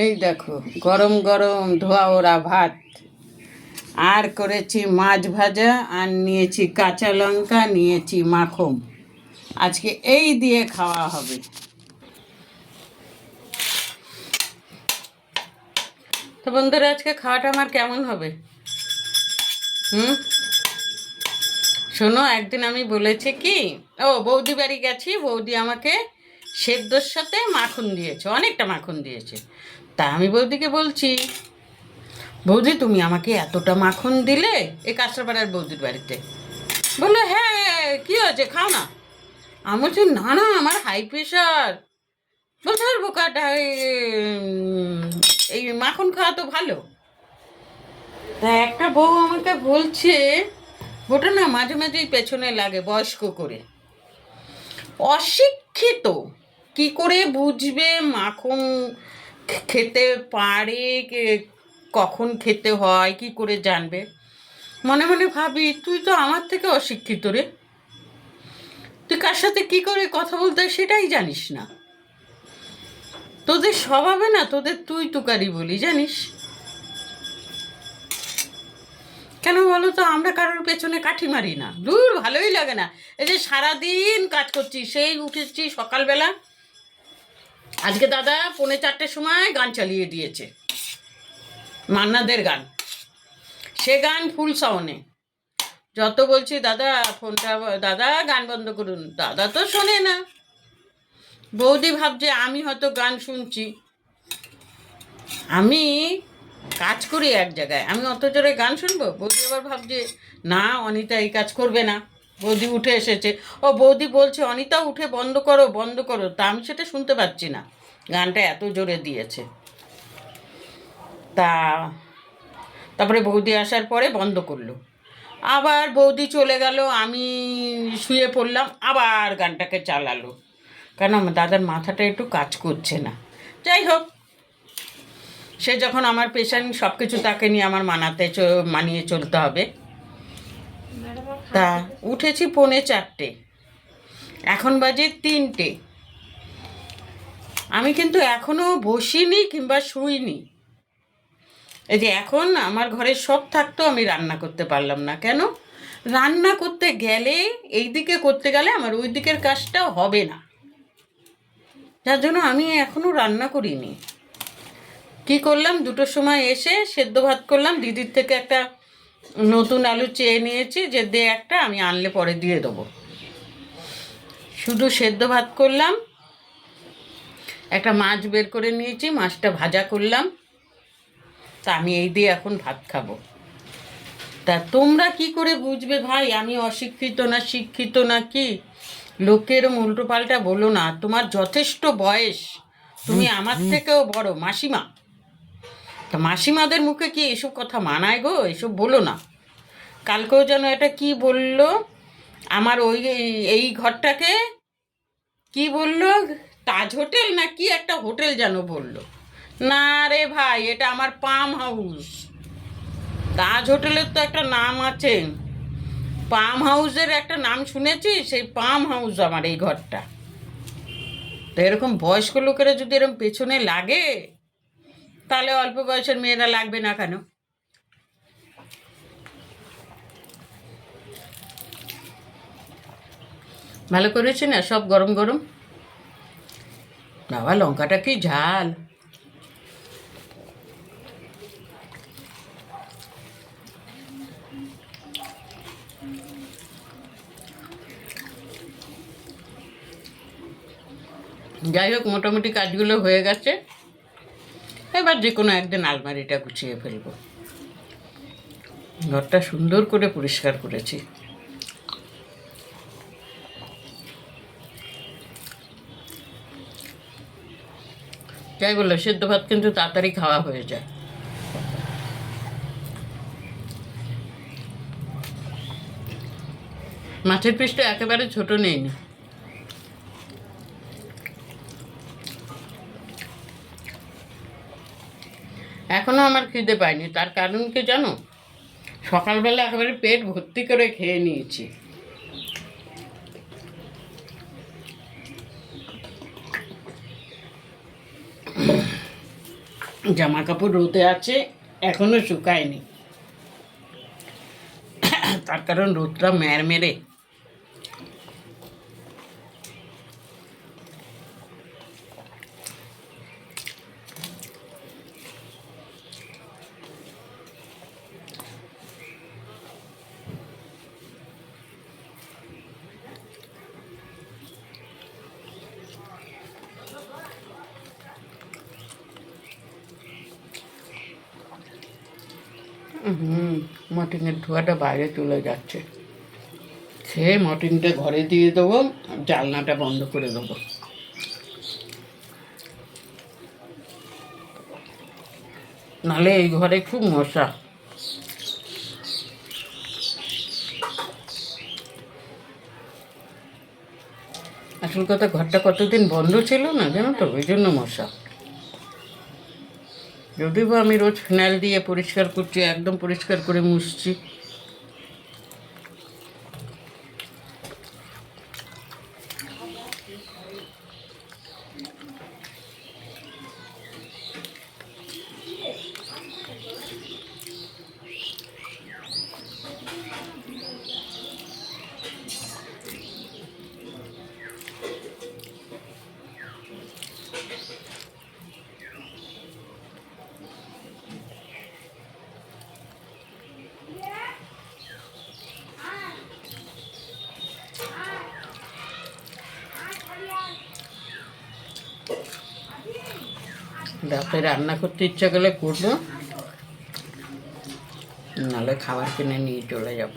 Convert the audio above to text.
এই দেখো, গরম গরম ধোয়া ওরা ভাত। আর করেছি মাছ ভাজা, আর নিয়েছি কাঁচা লঙ্কা, নিয়েছি মাখন। আজকে এই দিয়ে খাওয়া হবে। তো বন্ধুরা, আজকে খাওয়াটা আমার কেমন হবে? হুম? শোনো, একদিন আমি বলেছি কি, ও বৌদি বাড়ি গেছি, বৌদি আমাকে সেদ্ধর সাথে মাখন দিয়েছে, অনেকটা মাখন দিয়েছে। তা আমি বৌদিকে বলছি, বৌদি, তুমি আমাকে এতটা মাখন দিলে এই কাঁচরাপাড়ার বৌদির বাড়িতে? বলল হ্যাঁ কী হয়েছে? খাও না। আমি বলছি, না না, আমার হাই প্রেশার বলছে, আর বোকাটা, এই- মাখন খাওয়া তো ভালো। তা একটা বউ আমাকে বলছে ওটা না মাঝে মাঝেই পেছনে লাগে, বয়স্ক করে। অশিক্ষিত। কি করে বুঝবে মাখন খেতে পারে কে- কখন খেতে হয়, কি করে জানবে? মনে মনে ভাবি, তুই তো আমার থেকে অশিক্ষিত রে। তুই কার সাথে কি করে কথা বলতে সেটাই জানিস না। তোদের স্বভাবে না, তোদের তুই তুকারি বলি, জানিস? কেন বলো তো, আমরা কারোর পেছনে কাঠি মারি না। দূর, ভালোই লাগে না। এই যে সারাদিন কাজ করছি সেই উঠেছি সকালবেলা আজকে দাদা পৌনে চারটের সময় গান চালিয়ে দিয়েছে। মান্নাদের গান। সে গান ফুল সাউনে যত বলছি, দাদা, ফোনটা দাদা, গান বন্ধ করুন। দাদা তো শোনে না। বৌদি ভাবছে, আমি হয়তো গান শুনছি। আমি কাজ করি এক জায়গায়। আমি অত জোরে গান শুনব? বৌদি আবার ভাবছে, না, অনিতা এই কাজ করবে না। বৌদি উঠে এসেছে। ও বৌদি বলছে, অনিতা, উঠে বন্ধ করো বন্ধ করো। তা আমি সেটা শুনতে পাচ্ছি না। গানটা এত জোরে দিয়েছে। তা তারপরে বৌদি আসার পরে বন্ধ করল। আবার বৌদি চলে গেল, আমি শুয়ে পড়লাম, আবার গানটাকে চালালো। কারণ আমার দাদার মাথাটা একটু কাজ করছে না। যাই হোক, সে যখন আমার পেশেন্ট সব কিছু তাকে নিয়ে আমার মানাতে মানিয়ে চলতে হবে। তা, উঠেছি পৌনে চারটে। এখন বাজে তিনটে। আমি কিন্তু এখনও বসিনি কিংবা শুইনি। এই যে এখন আমার ঘরে সব থাকতো, আমি রান্না করতে পারলাম না। কেন? রান্না করতে গেলে এই দিকে করতে গেলে আমার ওই দিকের কাজটাও হবে না। যার জন্য আমি এখনও রান্না করিনি। কি করলাম? দুটোর সময় এসে সেদ্ধ ভাত করলাম। দিদির থেকে একটা নতুন আলু চেয়ে নিয়েছি যে দে একটা আমি আনলে পরে দিয়ে দেবো। শুধু সেদ্ধ ভাত করলাম একটা মাছ বের করে নিয়েছি মাছটা ভাজা করলাম। তা আমি এই দিয়ে এখন ভাত খাব। তা তোমরা কি করে বুঝবে ভাই? আমি অশিক্ষিত না শিক্ষিত না কি? লোকের উল্টো পাল্টা বলো না তোমার যথেষ্ট বয়স। তুমি আমার থেকেও বড় মাসিমা। তা মাসিমাদের মুখে কি এসব কথা মানায় গো? এসব বলো না। কালকেও যেন এটা কি বলল? আমার ওই, এই ঘরটাকে কি বলল? তাজ হোটেল না কি একটা হোটেল যেন বলল? না রে ভাই, এটা আমার পাম হাউস। তাজ হোটেলের তো একটা নাম আছে। পাম হাউসের একটা নাম শুনেছি, সেই পাম হাউস আমার এই ঘরটা। তো এরকম বয়স্ক লোকেরা যদি এরকম পেছনে লাগে তাহলে অল্প বয়সের মেয়েরা লাগবে না কেন? ভালো করেছি না? সব গরম গরম? বাবা, লঙ্কাটা কি ঝাল। যাই হোক, মোটামুটি কাজগুলো হয়ে গেছে। এবার যে কোনো একদিন আলমারিটা গুছিয়ে ফেলব। ঘরটা সুন্দর করে পরিষ্কার করেছি। যাই বলল সেদ্ধ ভাত কিন্তু তাড়াতাড়ি খাওয়া হয়ে যায়। মাছের পিসটা একেবারে ছোট নেই। এখনও আমার খিদে পায়নি। তার কারণ কি জানো? সকালবেলা একেবারে পেট ভর্তি করে খেয়ে নিয়েছি। জামা কাপড় রোদে আছে, এখনও শুকায়নি। তার কারণ রোদটা মের মেরে হুম, মটনের ধোয়াটা বাইরে চলে যাচ্ছে। খেয়ে মটনটা ঘরে দিয়ে দেবো জালনাটা বন্ধ করে দেবো। নালে এই ঘরে খুব মশা। আসল কথা, ঘরটা কতদিন বন্ধ ছিল না জানো তো? ওই জন্য মশা। যদিও আমি রোজ ফিনাইল দিয়ে পরিষ্কার করছি একদম পরিষ্কার করে মুছছি। রাতে রান্না করতে ইচ্ছা করলে করব। নাহলে খাবার কিনে নিয়ে চলে যাব।